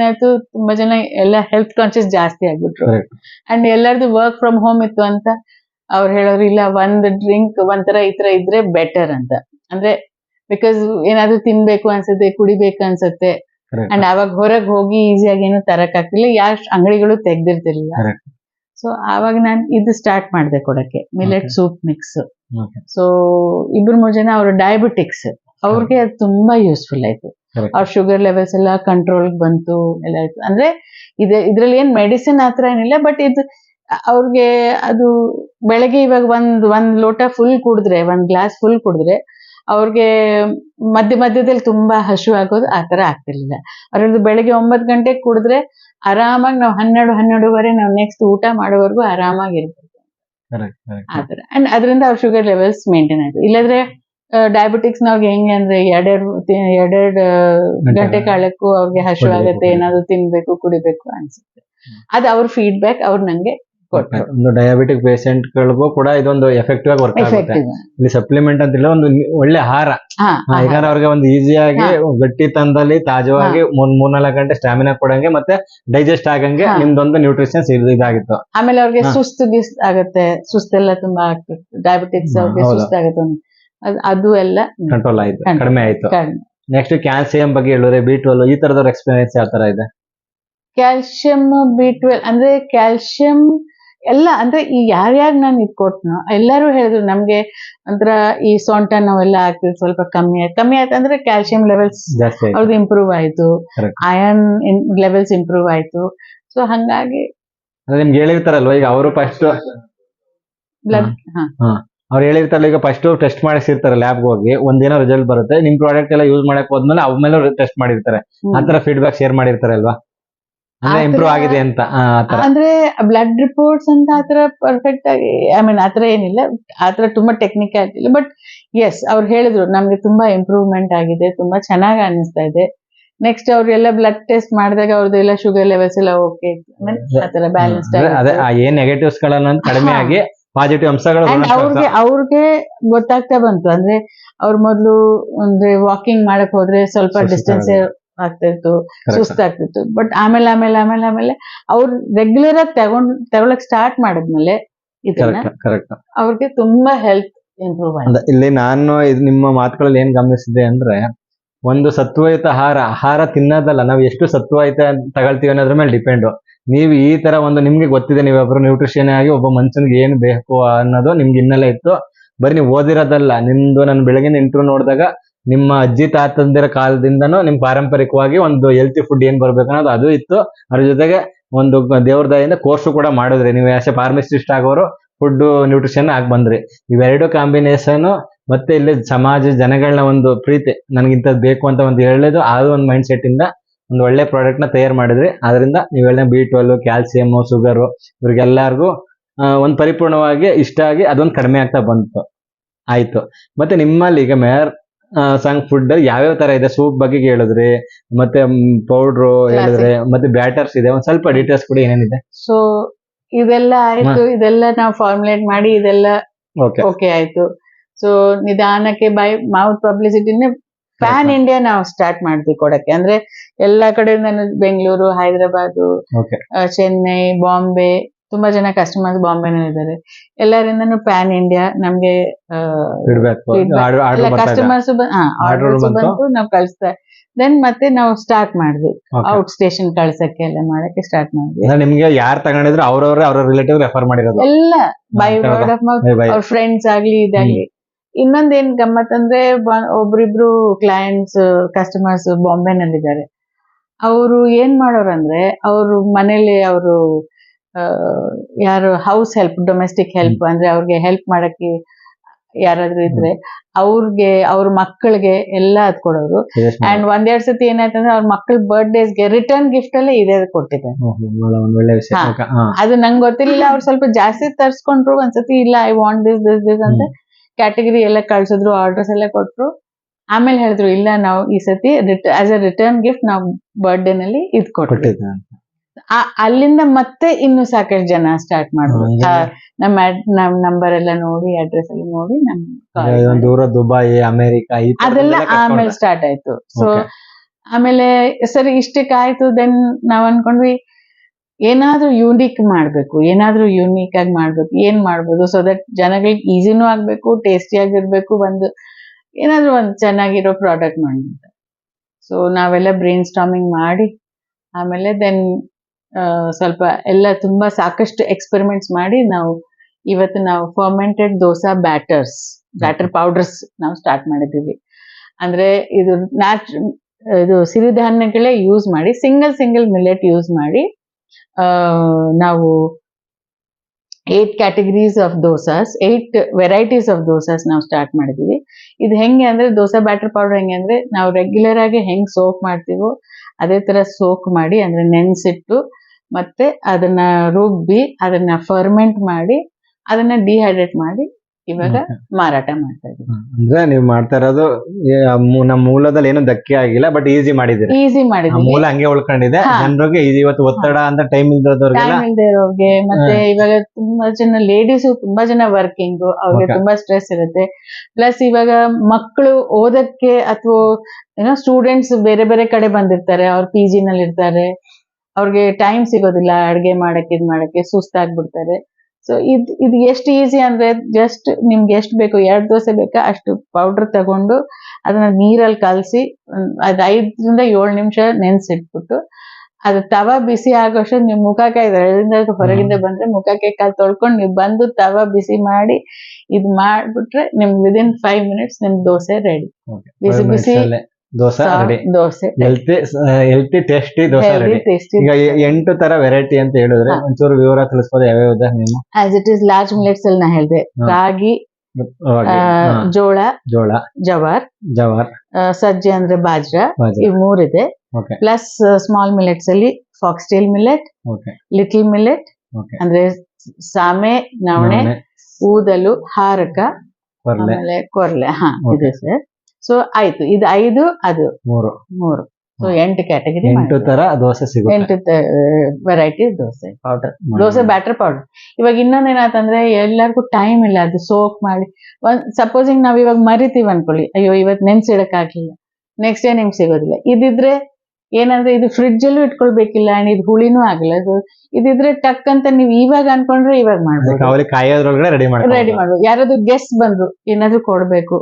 ಆಯ್ತು ತುಂಬಾ ಜನ ಎಲ್ಲ ಹೆಲ್ತ್ ಕಾನ್ಶಿಯಸ್ ಜಾಸ್ತಿ ಆಗ್ಬಿಟ್ರು. ಅಂಡ್ ಎಲ್ಲರದು ವರ್ಕ್ ಫ್ರಮ್ ಹೋಮ್ ಇತ್ತು ಅಂತ ಅವ್ರು ಹೇಳೋರು ಇಲ್ಲ ಒಂದ್ ಡ್ರಿಂಕ್ ಒಂಥರ ಈ ತರ ಇದ್ರೆ ಬೆಟರ್ ಅಂತ. ಅಂದ್ರೆ ಬಿಕಾಸ್ ಏನಾದ್ರು ತಿನ್ಬೇಕು ಅನ್ಸುತ್ತೆ ಕುಡಿಬೇಕು ಅನ್ಸುತ್ತೆ. ಅಂಡ್ ಅವಾಗ ಹೊರಗ್ ಹೋಗಿ ಈಸಿಯಾಗಿ ಏನು ತರಕ್ ಆಗ್ತಿಲ್ಲ. ಯಾವ ಅಂಗಡಿಗಳು ತೆಗ್ದಿರ್ತಿರ್ಲಿಲ್ಲ. ಸೊ ಆವಾಗ ನಾನು ಇದು ಸ್ಟಾರ್ಟ್ ಮಾಡಿದೆ ಕೊಡಕ್ಕೆ. Millet soup mix. ಸೊ ಇಬ್ರು ಮೂರ್ ಜನ ಅವರು ಡಯಾಬಿಟಿಕ್ಸ್ ಅವ್ರಿಗೆ ಅದು ತುಂಬಾ ಯೂಸ್ಫುಲ್ ಆಯ್ತು. ಅವ್ರ ಶುಗರ್ ಲೆವೆಲ್ಸ್ ಎಲ್ಲ ಕಂಟ್ರೋಲ್ ಬಂತು ಎಲ್ಲ ಆಯ್ತು. ಅಂದ್ರೆ ಇದೆ ಇದ್ರಲ್ಲಿ ಏನ್ ಮೆಡಿಸಿನ್ ಆತರ ಏನಿಲ್ಲ ಬಟ್ ಇದು ಅವ್ರಿಗೆ ಅದು ಬೆಳಗ್ಗೆ ಇವಾಗ ಒಂದ್ ಒಂದ್ ಲೋಟ ಫುಲ್ ಕುಡಿದ್ರೆ ಒಂದ್ ಗ್ಲಾಸ್ ಫುಲ್ ಕುಡಿದ್ರೆ ಅವ್ರಿಗೆ ಮಧ್ಯ ಮಧ್ಯದಲ್ಲಿ ತುಂಬಾ ಹಶು ಆಗೋದು ಆ ತರ ಆಗ್ತಿರ್ಲಿಲ್ಲ. ಅವ್ರದ್ದು ಬೆಳಗ್ಗೆ ಒಂಬತ್ತು ಗಂಟೆಗೆ ಕುಡಿದ್ರೆ ಆರಾಮಾಗಿ ನಾವು ಹನ್ನೆರಡು ಹನ್ನೆರಡುವರೆ ನಾವು ನೆಕ್ಸ್ಟ್ ಊಟ ಮಾಡೋವರೆಗೂ correct. ಆತರ ಅಂಡ್ ಅದರಿಂದ ಅವ್ರ ಶುಗರ್ ಲೆವೆಲ್ಸ್ ಮೇಂಟೈನ್ ಆಯ್ತು. ಇಲ್ಲದ್ರೆ ಡಯಾಬಿಟಿಕ್ಸ್ ನಾವ್ ಹೆಂಗೆ ಅಂದ್ರೆ ಎರಡೆರಡು ಎರಡೆರಡು ಗಂಟೆ ಕಾಲಕ್ಕೂ ಅವ್ರಿಗೆ ಹಸಿವಾಗತ್ತೆ. ಏನಾದ್ರು ತಿನ್ಬೇಕು ಕುಡಿಬೇಕು ಅನ್ಸುತ್ತೆ. ಅದ್ ಅವ್ರ ಫೀಡ್ಬ್ಯಾಕ್ ಅವ್ರು ನಂಗೆ ಒಂದು ಡಯಾಬಿಟಿಕ್ ಪೇಷಂಟ್ ಗಳಿಗೂ ಕೂಡ ಇದೊಂದು ಎಫೆಕ್ಟಿವ್ ಆಗಿ ವರ್ಕ್ ಆಗುತ್ತೆ. ಇಲ್ಲಿ ಸಪ್ಲಿಮೆಂಟ್ ಅಂತ ಇಲ್ಲ ಒಂದು ಒಳ್ಳೆ ಆಹಾರ. ಯಾಕಂದ್ರೆ ಅವ್ರಿಗೆ ಒಂದು ಈಸಿಯಾಗಿ ಗಟ್ಟಿ ತಂದಲ್ಲಿ ತಾಜವಾಗಿ ಮೂರ್ ಮೂರ್ನಾಲ್ಕು ಗಂಟೆ ಸ್ಟಾಮಿನಾ ಕೊಡಂಗೆ ಮತ್ತೆ ಡೈಜೆಸ್ಟ್ ಆಗಂಗೆ. ನಿಮ್ದೊಂದು ನ್ಯೂಟ್ರಿಷನ್ಸ್ ಇದಾಗಿತ್ತು. ಆಮೇಲೆ ಅವ್ರಿಗೆ. ಸುಸ್ತು ಗಿಸ್ ಆಗುತ್ತೆ. ಸುಸ್ತೆಲ್ಲ ತುಂಬಾ ಡಯಾಬಿಟಿಸ್ ಡಯಾಬಿಟಿಕ್ಸ್ ಅವ್ರಿಗೆ. ಸುಸ್ತಾಗತ್ತೆ. ಅದ್- ಅದು ಎಲ್ಲ ಕಂಟ್ರೋಲ್ ಆಯ್ತು. ಕಡಿಮೆ ಆಯ್ತು. ನೆಕ್ಸ್ಟ್ ಕ್ಯಾಲ್ಸಿಯಂ ಬಗ್ಗೆ ಹೇಳಿದ್ರೆ ಬಿ ಟ್ವೆಲ್ ಈ ತರದವ್ರ ಎಕ್ಸ್ಪೀರಿಯನ್ಸ್ ಯಾವ ತರ ಇದೆ? ಕ್ಯಾಲ್ಸಿಯಂ ಬಿ ಟ್ವೆಲ್ ಅಂದ್ರೆ ಕ್ಯಾಲ್ಸಿಯಂ ಎಲ್ಲ ಅಂದ್ರೆ ಈ ಯಾರ್ಯಾರ ನಾನು ಇದ್ ಕೊಟ್ನೋ ಎಲ್ಲರೂ ಹೇಳಿದ್ರು ನಮ್ಗೆ ಒಂಥರ ಈ ಸೊಂಟ ನಾವೆಲ್ಲ ಆಗ್ತಿದೆ ಸ್ವಲ್ಪ ಕಮ್ಮಿ ಆಯ್ತು. ಕಮ್ಮಿ ಆಯ್ತು ಅಂದ್ರೆ ಕ್ಯಾಲ್ಸಿಯಂ ಲೆವೆಲ್ಸ್ ಅವ್ರದ್ದು ಇಂಪ್ರೂವ್ ಆಯ್ತು. ಅಯರ್ನ್ ಲೆವೆಲ್ಸ್ ಇಂಪ್ರೂವ್ ಆಯ್ತು. ಸೊ ಹಂಗಾಗಿ ಅಂದ್ರೆ ನಿಮ್ಗೆ ಹೇಳಿರ್ತಾರಲ್ವಾ ಈಗ ಅವರು ಫಸ್ಟ್ ಬ್ಲಡ್ ಅವ್ರು ಹೇಳಿರ್ತಾರಲ್ಲ ಈಗ ಫಸ್ಟ್ ಟೆಸ್ಟ್ ಮಾಡಿಸಿರ್ತಾರೆ ಲ್ಯಾಬ್ಗೆ ಹೋಗಿ ಒಂದೇನೋ ರಿಸಲ್ಟ್ ಬರುತ್ತೆ. ನಿಮ್ ಪ್ರಾಡಕ್ಟ್ ಎಲ್ಲ ಯೂಸ್ ಮಾಡಕ್ ಹೋದ್ಮೇಲೆ ಅವ್ರ ಮೇಲೆ ಟೆಸ್ಟ್ ಮಾಡಿರ್ತಾರೆ. ಆತರ ಫೀಡ್ಬ್ಯಾಕ್ ಶೇರ್ ಮಾಡಿರ್ತಾರೆ ಅಲ್ವಾ ಅಂದ್ರೆ ಇಂಪ್ರೂವ್ ಆಗಿದೆ ಅಂತ ಅಂದ್ರೆ ಬ್ಲಡ್ ರಿಪೋರ್ಟ್ಸ್ ಅಂತ ಆತರ ಪರ್ಫೆಕ್ಟ್ ಆಗಿ ಐ ಮೀನ್ ಆತರ ಏನಿಲ್ಲ ಆತರ ತುಂಬಾ ಟೆಕ್ನಿಕಲ್ ಆಗಿಲ್ಲ ಬಟ್ ಎಸ್ ಅವ್ರು ಹೇಳಿದ್ರು ನಮ್ಗೆ ತುಂಬಾ ಇಂಪ್ರೂವ್ಮೆಂಟ್ ಆಗಿದೆ ತುಂಬಾ ಚೆನ್ನಾಗಿ ಅನಿಸ್ತಾ ಇದೆ. ನೆಕ್ಸ್ಟ್ ಅವ್ರೆಲ್ಲ ಬ್ಲಡ್ ಟೆಸ್ಟ್ ಮಾಡಿದಾಗ ಅವ್ರದ್ದೆಲ್ಲ ಶುಗರ್ ಲೆವೆಲ್ಸ್ ಎಲ್ಲ ಓಕೆ ಆತರ ಬ್ಯಾಲೆನ್ಸ್ ಏನ್ ನೆಗೆಟಿವ್ಸ್ ಗಳನ್ನ ಕಡಿಮೆ. ಆಗಿ ಪಾಸಿಟಿವ್ ಅಂಶಗಳು ಅವ್ರಿಗೆ ಅವ್ರಿಗೆ ಗೊತ್ತಾಗ್ತಾ ಬಂತು ಅಂದ್ರೆ ಅವ್ರ ಮೊದ್ಲು ಅಂದ್ರೆ ವಾಕಿಂಗ್ ಮಾಡಕ್ ಹೋದ್ರೆ ಸ್ವಲ್ಪ ಡಿಸ್ಟೆನ್ಸ್ ಆಗ್ತಾ ಇತ್ತು. ಸುಸ್ತಾಗ್ತಿತ್ತು. ಬಟ್ ಆಮೇಲೆ ಆಮೇಲೆ ಆಮೇಲೆ ಆಮೇಲೆ ಅವ್ರು ರೆಗ್ಯುಲರ್ ಆಗಿ ತಗೊಂಡ್ ತಗೊಳಕ್ ಸ್ಟಾರ್ಟ್ ಮಾಡಿದ್ಮೇಲೆ ಇದನ್ನ ಅವ್ರಿಗೆ ತುಂಬಾ ಹೆಲ್ತ್ ಇಂಪ್ರೂವ್ ಇಲ್ಲಿ ನಾನು ನಿಮ್ಮ ಮಾತುಗಳಲ್ಲಿ ಏನ್ ಗಮನಿಸಿದೆ ಅಂದ್ರೆ ಒಂದು ಸತ್ವಯುತ ಆಹಾರ ಆಹಾರ ತಿನ್ನೋದಲ್ಲ ನಾವು ಎಷ್ಟು ಸತ್ವಯುತ ತಗೊಳ್ತೀವಿ ಅನ್ನೋದ್ರ ಮೇಲೆ ಡಿಪೆಂಡ್ ನೀವು ಈ ತರ ಒಂದು ನಿಮ್ಗೆ ಗೊತ್ತಿದೆ ನೀವೊಬ್ರು ನ್ಯೂಟ್ರಿಷನ್ ಆಗಿ ಒಬ್ಬ ಮನುಷ್ಯನಿಗೆ ಏನ್ ಬೇಕು ಅನ್ನೋದು ನಿಮ್ಗೆ ಹಿನ್ನೆಲೆ ಇತ್ತು. ಬರೀ ನೀವು ಓದಿರೋದಲ್ಲ ನಿಮ್ದು ನಾನು ಬೆಳಗಿನ ಇಂಟರ್ವ್ಯೂ ನೋಡಿದಾಗ ನಿಮ್ಮ ಅಜ್ಜಿ ತಾತಂದಿರ ಕಾಲದಿಂದನೂ ನಿಮ್ ಪಾರಂಪರಿಕವಾಗಿ ಒಂದು ಹೆಲ್ತಿ ಫುಡ್ ಏನ್ ಬರ್ಬೇಕು ಅನ್ನೋದು ಅದು ಇತ್ತು. ಅದ್ರ ಜೊತೆಗೆ ಒಂದು ದೇವ್ರ ದಯಿಂದ ಕೋರ್ಸು ಕೂಡ ಮಾಡಿದ್ರಿ. ನೀವು ಯಾಕೆ ಫಾರ್ಮಸಿಸ್ಟ್ ಆಗೋರು ಫುಡ್ ನ್ಯೂಟ್ರಿಷನ್ ಆಗಿ ಬಂದ್ರಿ. ಇವೆರಡು ಕಾಂಬಿನೇಷನ್ ಮತ್ತೆ ಇಲ್ಲಿ ಸಮಾಜ ಜನಗಳನ್ನ ಒಂದು ಪ್ರೀತಿ, ನನಗಿಂತದ್ ಬೇಕು ಅಂತ ಒಂದು ಹೇಳೋದು, ಆ ಒಂದು ಮೈಂಡ್ ಸೆಟ್ ಇಂದ ಒಂದು ಒಳ್ಳೆ ಪ್ರಾಡಕ್ಟ್ನ ತಯಾರು ಮಾಡಿದ್ರಿ. ಅದರಿಂದ ನೀವು ಹೇಳಿದ ಬಿ ಟ್ವೆಲ್ ಕ್ಯಾಲ್ಸಿಯಮ್ ಶುಗರು ಇವ್ರಿಗೆಲ್ಲರಿಗೂ ಒಂದು ಪರಿಪೂರ್ಣವಾಗಿ ಇಷ್ಟ ಆಗಿ ಅದೊಂದು ಕಡಿಮೆ ಆಗ್ತಾ ಬಂತು. ಆಯ್ತು. ಮತ್ತೆ ನಿಮ್ಮಲ್ಲಿ ಈಗ ಮೇರ್ ಸಂಗ್ ಫುಡ್ ಯಾವ್ಯಾವ ತರ ಇದೆ? ಸೂಪ್ ಬಗ್ಗೆ ಹೇಳಿದ್ರಿ ಮತ್ತೆ ಪೌಡ್ರು ಹೇಳಿದ್ರಿ ಮತ್ತೆ ಬ್ಯಾಟರ್ಸ್ ಇದೆ. ಒಂದ್ ಸ್ವಲ್ಪ ಡೀಟೇಲ್ಸ್ ಕೂಡ ಏನೇನಿದೆ? ಸೊ ಇದೆಲ್ಲ ಆಯ್ತು. ಇದೆಲ್ಲ ನಾವು ಫಾರ್ಮುಲೇಟ್ ಮಾಡಿ ಇದೆಲ್ಲ ಓಕೆ ಓಕೆ ಆಯ್ತು. ಸೊ ನಿಧಾನಕ್ಕೆ ಬೈ ಮೌತ್ ಪಬ್ಲಿಸಿಟಿನೇ ಪ್ಯಾನ್ ಇಂಡಿಯಾ ನಾವು ಸ್ಟಾರ್ಟ್ ಮಾಡ್ತೀವಿ ಕೊಡಕ್ಕೆ. ಅಂದ್ರೆ ಎಲ್ಲಾ ಕಡೆಯಿಂದ ಬೆಂಗಳೂರು ಹೈದರಾಬಾದ್ ಚೆನ್ನೈ ಬಾಂಬೆ ತುಂಬಾ ಜನ ಕಸ್ಟಮರ್ಸ್ ಬಾಂಬೆನಲ್ಲಿ ಇದ್ದಾರೆ ಎಲ್ಲರಿಂದನು ಪ್ಯಾನ್ ಇಂಡಿಯಾ ನಮ್ಗೆ ಕಸ್ಟಮರ್ಸ್ ಬಂತು? ನಾವು ಕಳಿಸ್ತಾ ದೆನ್ ಮತ್ತೆ ನಾವು ಸ್ಟಾರ್ಟ್ ಮಾಡಿದ್ವಿ. ಔಟ್ ಸ್ಟೇಷನ್ ಕಳ್ಸಕ್ಕೆ ಎಲ್ಲ ಮಾಡಕ್ಕೆ ಸ್ಟಾರ್ಟ್ ಮಾಡಿದ್ವಿ. ನಿಮ್ಗೆ ಯಾರು ತಗೊಂಡಿದ್ರು ಅವ್ರವ್ರೆ ಅವ್ರ ರಿಲೇಟಿವ್ ರೆಫರ್ ಮಾಡಿರೋದು. ಎಲ್ಲ ಬೈ ವರ್ಡ್ ಆಫ್ ಮೌತ್. ಅವ್ರ ಫ್ರೆಂಡ್ಸ್ ಆಗ್ಲಿ ಇದಾಗ್ಲಿ. ಇನ್ನೊಂದ್ ಏನ್ ಗಮ್ಮತ್ ಅಂದ್ರೆ ಒಬ್ರಿಬ್ರು ಕ್ಲೈಂಟ್ಸ್ ಕಸ್ಟಮರ್ಸ್ ಬಾಂಬೆನಲ್ಲಿದ್ದಾರೆ. ಅವರು ಏನ್ ಮಾಡೋರಂದ್ರೆ ಅವ್ರು ಮನೇಲಿ ಅವರು ಯಾರು ಹೌಸ್ ಹೆಲ್ಪ್ ಡೊಮೆಸ್ಟಿಕ್ ಹೆಲ್ಪ್ ಅಂದ್ರೆ ಅವ್ರಿಗೆ ಹೆಲ್ಪ್ ಮಾಡಕ್ಕೆ ಯಾರಾದ್ರೂ ಇದ್ರೆ ಅವ್ರಿಗೆ ಅವ್ರ ಮಕ್ಕಳಿಗೆ ಎಲ್ಲ ಅದ್ ಕೊಡೋರು. ಅಂಡ್ ಒಂದೆರಡ್ ಸತಿ ಏನಾಯ್ತಂದ್ರೆ ಅವ್ರ ಮಕ್ಕಳ ಬರ್ಡೇಸ್ಗೆ ರಿಟರ್ನ್ ಗಿಫ್ಟ್ ಅಲ್ಲೇ ಇದೇ ಕೊಟ್ಟಿದ್ದಾರೆ. ಹಾ. ಅದು ನಂಗೆ ಗೊತ್ತಿಲ್ಲ ಅವ್ರು ಸ್ವಲ್ಪ ಜಾಸ್ತಿ ತರ್ಸ್ಕೊಂಡ್ರು ಒಂದ್ಸತಿ ಇಲ್ಲ I want this this this ಅಂತ ಕ್ಯಾಟಗರಿ ಎಲ್ಲ ಕಳ್ಸಿದ್ರು ಆರ್ಡರ್ಸ್ ಎಲ್ಲ ಕೊಟ್ರು. ಆಮೇಲೆ ಹೇಳಿದ್ರು ಇಲ್ಲ ನಾವು ಈ ಸತಿ ಆಸ್ ಅ ರಿಟರ್ನ್ ಗಿಫ್ಟ್ ನಾವು ಬರ್ಡೇನಲ್ಲಿ ಇದ್ ಕೊಟ್ಟಿದ್ದ ಆ- ಅಲ್ಲಿಂದ ಮತ್ತೆ ಇನ್ನು ಸಾಕಷ್ಟು ಜನ ಸ್ಟಾರ್ಟ್ ಆ, ನಮ್ಮ ನಮ್ ನಂಬರ್ ಎಲ್ಲ ನೋಡಿ ಅಡ್ರೆಸ್ ಎಲ್ಲ ನೋಡಿ ನಮ್ ದೂರ ದುಬೈ ಅಮೆರಿಕ ಅದೆಲ್ಲ ಆಮೇಲೆ ಸ್ಟಾರ್ಟ್ ಆಯ್ತು. ಸೊ ಆಮೇಲೆ ಸರಿ ಇಷ್ಟಕ್ಕೆ ಆಯ್ತು ದೆನ್ ನಾವ್ ಅನ್ಕೊಂಡ್ವಿ ಏನಾದ್ರೂ ಯೂನಿಕ್ ಮಾಡ್ಬೇಕು ಏನಾದ್ರೂ ಯೂನಿಕ್ ಆಗಿ ಮಾಡ್ಬೇಕು ಏನ್ ಮಾಡ್ಬೋದು ಸೊ ದಟ್ ಜನಗಳಿಗೆ ಈಸಿನೂ ಆಗ್ಬೇಕು ಟೇಸ್ಟಿ ಆಗಿರ್ಬೇಕು ಒಂದು ಏನಾದ್ರೂ ಒಂದು ಚೆನ್ನಾಗಿರೋ ಪ್ರಾಡಕ್ಟ್ ಮಾಡಿ ಸೊ ನಾವೆಲ್ಲ ಬ್ರೈನ್ ಸ್ಟಾಮಿಂಗ್ ಮಾಡಿ ಆಮೇಲೆ ದೆನ್ ಸ್ವಲ್ಪ ಎಲ್ಲ ತುಂಬಾ ಸಾಕಷ್ಟು ಎಕ್ಸ್ಪೆರಿಮೆಂಟ್ಸ್ ಮಾಡಿ ನಾವು ಇವತ್ತು ನಾವು fermented dosa batters batter powders ನಾವು ಸ್ಟಾರ್ಟ್ ಮಾಡಿದ್ದೀವಿ. ಅಂದ್ರೆ ಇದು ನ್ಯಾಚ್ ಇದು ಸಿರಿಧಾನ್ಯಗಳೇ ಯೂಸ್ ಮಾಡಿ ಸಿಂಗಲ್ ಸಿಂಗಲ್ ಮಿಲೆಟ್ ಯೂಸ್ ಮಾಡಿ ನಾವು eight categories of dosas eight varieties of dosas ನಾವು ಸ್ಟಾರ್ಟ್ ಮಾಡಿದೀವಿ ಇದು ಹೆಂಗೆ ಅಂದ್ರೆ ದೋಸಾ ಬ್ಯಾಟರ್ ಪೌಡರ್ ಹೆಂಗೆ ಅಂದ್ರೆ ನಾವು ರೆಗ್ಯುಲರ್ ಆಗಿ ಹೆಂಗ್ ಸೋಕ್ ಮಾಡ್ತೀವೋ ಅದೇ ತರ ಸೋಕ್ ಮಾಡಿ ಅಂದ್ರೆ ನೆನ್ಸಿಟ್ಟು ಮತ್ತೆ ಅದನ್ನ ರುಬ್ಬಿ ಅದನ್ನ ಫರ್ಮೆಂಟ್ ಮಾಡಿ ಅದನ್ನ ಡಿಹೈಡ್ರೇಟ್ ಮಾಡಿ ಇವಾಗ ಮಾರಾಟ ಮಾಡ್ತಾ ಇದ್ದೀವಿ. ಅಂದ್ರೆ ನೀವು ಮಾಡ್ತಾ ಇರೋದು ನಮ್ಮ ಮೂಲದಲ್ಲಿ ಏನು ಧಕ್ಕೆ ಆಗಿಲ್ಲ ಬಟ್ ಈಸಿ ಮಾಡಿದಿರಿ ಈಸಿ ಮಾಡಿದ್ರು ಮೂಲ ಹಂಗೆ ಉಳ್ಕೊಂಡಿದೆ. ಜನರಿಗೆ ಇವತ್ತು ಒತ್ತಡ ಅಂತ ಟೈಮ್ ಇಲ್ದಿರೋರ್ಗೆ ಟೈಮ್ ಇಲ್ದೇ ಇರೋರ್ಗೆ ಮತ್ತೆ ಇವಾಗ ತುಂಬಾ ಜನ ಲೇಡೀಸ್ ತುಂಬಾ ಜನ ವರ್ಕಿಂಗ್ ಅವ್ರಿಗೆ ತುಂಬಾ ಸ್ಟ್ರೆಸ್ ಇರುತ್ತೆ. ಪ್ಲಸ್ ಇವಾಗ ಮಕ್ಕಳು ಓದಕ್ಕೆ ಅಥವಾ ಏನೋ ಸ್ಟೂಡೆಂಟ್ಸ್ ಬೇರೆ ಬೇರೆ ಕಡೆ ಬಂದಿರ್ತಾರೆ ಅವ್ರ ಪಿ ಜಿ ನಲ್ಲಿ ಇರ್ತಾರೆ ಅವ್ರಿಗೆ ಟೈಮ್ ಸಿಗೋದಿಲ್ಲ ಅಡ್ಗೆ ಮಾಡಕ್ಕೆ ಇದ್ ಮಾಡಕ್ಕೆ ಸುಸ್ತಾಗ್ಬಿಡ್ತಾರೆ. ಸೊ ಇದ್ ಇದು ಎಷ್ಟು ಈಸಿ ಅಂದ್ರೆ ಜಸ್ಟ್ ನಿಮ್ಗೆ ಎಷ್ಟು ಬೇಕು ಎರಡು ದೋಸೆ ಬೇಕಾ ಅಷ್ಟು ಪೌಡರ್ ತಗೊಂಡು ಅದನ್ನ ನೀರಲ್ಲಿ ಕಲಸಿ ಅದ್ ಐದರಿಂದ ಏಳು ನಿಮಿಷ ನೆನ್ಸಿಟ್ಬಿಟ್ಟು ಅದು ತವ ಬಿಸಿ ಆಗೋಷ್ಟು ನೀವು ಮುಖಕ್ಕೆ ಇದರಿಂದ ಹೊರಗಿಂದ ಬಂದ್ರೆ ಮುಖಕ್ಕೆ ಕಾಲು ತೊಳ್ಕೊಂಡು ನೀವು ಬಂದು ತವ ಬಿಸಿ ಮಾಡಿ ಇದ್ ಮಾಡ್ಬಿಟ್ರೆ ನಿಮ್ ವಿದಿನ್ ಫೈವ್ ಮಿನಿಟ್ಸ್ ನಿಮ್ ದೋಸೆ ರೆಡಿ ಬಿಸಿ ಬಿಸಿ dosa ready dosa. Healthy healthy tasty dosa ready ಈಗ ಎಂಟು ತರ ವೆರೈಟಿ ಅಂತ ಹೇಳಿದ್ರೆ. ಒಂಚೂರು ವಿವರ ತಿಳಿಸ್ಬೋದು ಯಾವ್ಯಾವ ನೀವು? As it is large millets ಅಲ್ಲಿ ನಾ ಹೇಳ್ದೆ. ರಾಗಿ ಜೋಳ ಜೋಳ ಜವಾರ್ ಜವಾರ್ ಸಜ್ಜೆ ಅಂದ್ರೆ ಬಾಜ್ರಾ. ಈ ಇವ್ ಮೂರಿದೆ ಪ್ಲಸ್ ಸ್ಮಾಲ್ ಮಿಲೆಟ್ಸ್ ಅಲ್ಲಿ ಫಾಕ್ಸ್ಟೇಲ್ ಮಿಲೆಟ್ ಲಿಟಲ್ ಮಿಲೆಟ್ ಅಂದ್ರೆ ಸಾಮೆ ನವಣೆ ಊದಲು ಹಾರಕ ಕೊರ್ಲೆ. ಕೊರ್ಲೆ. ಹಾ ಇದೆ ಸರ್. ಸೊ ಆಯ್ತು. ಇದು ಐದು ಅದು ಮೂರು. ಮೂರು. ಸೊ. ಎಂಟು ಕ್ಯಾಟಗರಿ ಎಂಟು ತರ ದೋಸೆ ಸಿಗುತ್ತೆ. ಎಂಟು variety dosa powder dosa batter powder ಇವಾಗ ಇನ್ನೊಂದ್ ಏನಾಯ್ತಂದ್ರೆ ಎಲ್ಲರಿಗೂ ಟೈಮ್ ಇಲ್ಲ. ಅದು ಸೋಕ್ ಮಾಡಿ. ಒಂದ್ ಸಪೋಸಿಂಗ್ ನಾವ್ ಇವಾಗ ಮರಿತೀವಿ ಅನ್ಕೊಳ್ಳಿ. ಅಯ್ಯೋ ಇವತ್ ನೆನ್ಸಿಡಕ್ ಆಗ್ಲಿಲ್ಲ ನೆಕ್ಸ್ಟ್ ಡೇ ನಿಮ್ಗೆ ಸಿಗೋದಿಲ್ಲ. ಇದಿದ್ರೆ ಏನಂದ್ರೆ ಇದು ಫ್ರಿಡ್ಜ್ ಅಲ್ಲೂ ಇಟ್ಕೊಳ್ಬೇಕಿಲ್ಲ. ಅಂಡ್ ಇದು ಹುಳಿನೂ ಆಗಲ್ಲ. ಅದು ಇದಿದ್ರೆ ಟಕ್ ಅಂತ ನೀವು ಇವಾಗ ಅನ್ಕೊಂಡ್ರೆ ಇವಾಗ ಮಾಡ್ಬೇಕು ರೆಡಿ ಮಾಡ್ಬೋದು. ಯಾರಾದ್ರೂ ಗೆಸ್ಟ್ ಬಂದ್ರು ಏನಾದ್ರು ಕೊಡ್ಬೇಕು.